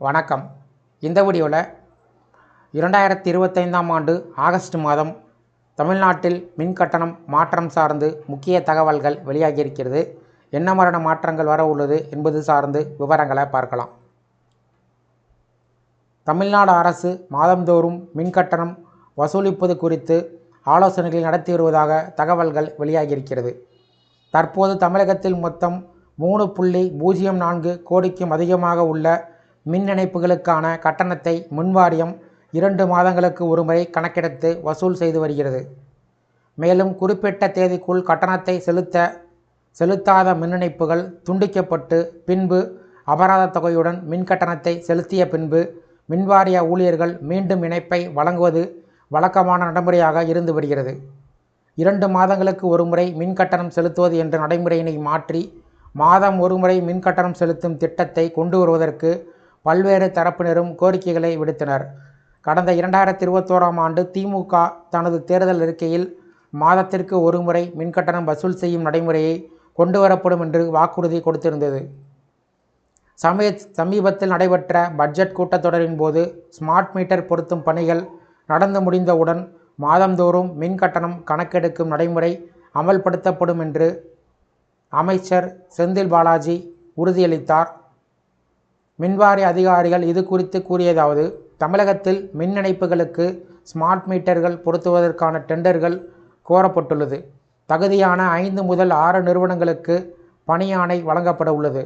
வணக்கம். இந்த வீடியோவில் இரண்டாயிரத்தி இருபத்தைந்தாம் ஆண்டு ஆகஸ்ட் மாதம் தமிழ்நாட்டில் மின் கட்டணம் மாற்றம் சார்ந்து முக்கிய தகவல்கள் வெளியாகியிருக்கிறது என்ன மாதிரியான மாற்றங்கள் வர உள்ளது என்பது சார்ந்து விவரங்களை பார்க்கலாம். தமிழ்நாடு அரசு மாதந்தோறும் மின் கட்டணம் வசூலிப்பது குறித்து ஆலோசனைகள் நடத்தி வருவதாக தகவல்கள் வெளியாகியிருக்கிறது தற்போது தமிழகத்தில் மொத்தம் மூணு புள்ளி பூஜ்ஜியம் நான்கு கோடிக்கும் அதிகமாக உள்ள மின் இணைப்புகளுக்கான கட்டணத்தை மின்வாரியம் இரண்டு மாதங்களுக்கு ஒருமுறை கணக்கெடுத்து வசூல் செய்து வருகிறது. மேலும் குறிப்பிட்ட தேதிக்குள் கட்டணத்தை செலுத்த செலுத்தாத மின் இணைப்புகள் துண்டிக்கப்பட்டு பின்பு அபராத தொகையுடன் மின் கட்டணத்தை செலுத்திய பின்பு மின்வாரிய ஊழியர்கள் மீண்டும் இணைப்பை வழங்குவது வழக்கமான நடைமுறையாக இருந்து வருகிறது. இரண்டு மாதங்களுக்கு ஒருமுறை மின் கட்டணம் செலுத்துவது என்ற நடைமுறையினை மாற்றி மாதம் ஒருமுறை மின் கட்டணம் செலுத்தும் திட்டத்தை கொண்டு வருவதற்கு பல்வேறு தரப்பினரும் கோரிக்கைகளை விடுத்தனர். கடந்த இரண்டாயிரத்தி இருபத்தோராம் ஆண்டு திமுக தனது தேர்தல் அறிக்கையில் மாதத்திற்கு ஒருமுறை மின் கட்டணம் வசூல் செய்யும் நடைமுறையை கொண்டு வரப்படும் என்று வாக்குறுதி கொடுத்திருந்தது. சமய சமீபத்தில் நடைபெற்ற பட்ஜெட் கூட்டத்தொடரின் போது ஸ்மார்ட் மீட்டர் பொருத்தும் பணிகள் நடந்து முடிந்தவுடன் மாதந்தோறும் மின் கட்டணம் கணக்கெடுக்கும் நடைமுறை அமல்படுத்தப்படும் என்று அமைச்சர் செந்தில் பாலாஜி உறுதியளித்தார். மின்வாரிய அதிகாரிகள் இது குறித்து கூறியதாவது தமிழகத்தில் மின் இணைப்புகளுக்கு ஸ்மார்ட் மீட்டர்கள் பொருத்துவதற்கான டெண்டர்கள் கோரப்பட்டுள்ளது. தகுதியான ஐந்து முதல் ஆறு நிறுவனங்களுக்கு பணியாணை வழங்கப்பட உள்ளது.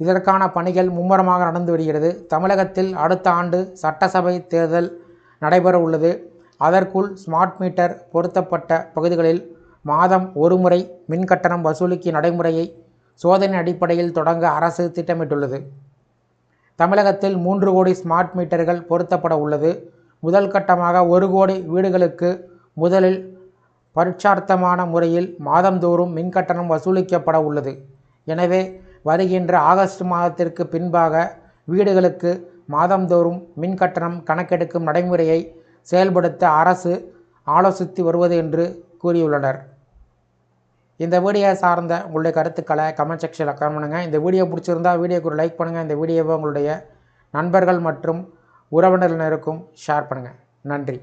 இதற்கான பணிகள் மும்முரமாக நடந்து வருகிறது. தமிழகத்தில் அடுத்த ஆண்டு சட்டசபை தேர்தல் நடைபெற உள்ளது. அதற்குள் ஸ்மார்ட் மீட்டர் பொருத்தப்பட்ட பகுதிகளில் மாதம் ஒருமுறை மின் கட்டணம் வசூலிக்கும் நடைமுறையை சோதனை அடிப்படையில் தொடங்க அரசு திட்டமிட்டுள்ளது. தமிழகத்தில் மூன்று கோடி ஸ்மார்ட் மீட்டர்கள் பொருத்தப்பட உள்ளது. முதல் கட்டமாக ஒரு கோடி வீடுகளுக்கு முதலில் பரீட்சார்த்தமான முறையில் மாதந்தோறும் மின் கட்டணம் வசூலிக்கப்பட உள்ளது. எனவே வருகின்ற ஆகஸ்ட் மாதத்திற்கு பின்பாக வீடுகளுக்கு மாதந்தோறும் மின் கட்டணம் கணக்கெடுக்கும் நடைமுறையை செயல்படுத்த அரசு ஆலோசித்து வருவது என்று கூறியுள்ளனர். இந்த வீடியோ சார்ந்த உங்களுடைய கருத்துக்களை கமெண்ட் செக்ஷனில் கமெண்ட் பண்ணுங்கள் இந்த வீடியோ பிடிச்சிருந்தா வீடியோக்கு ஒரு லைக் பண்ணுங்கள் இந்த வீடியோவை உங்களுடைய நண்பர்கள் மற்றும் உறவினரினருக்கும் ஷேர் பண்ணுங்கள் நன்றி.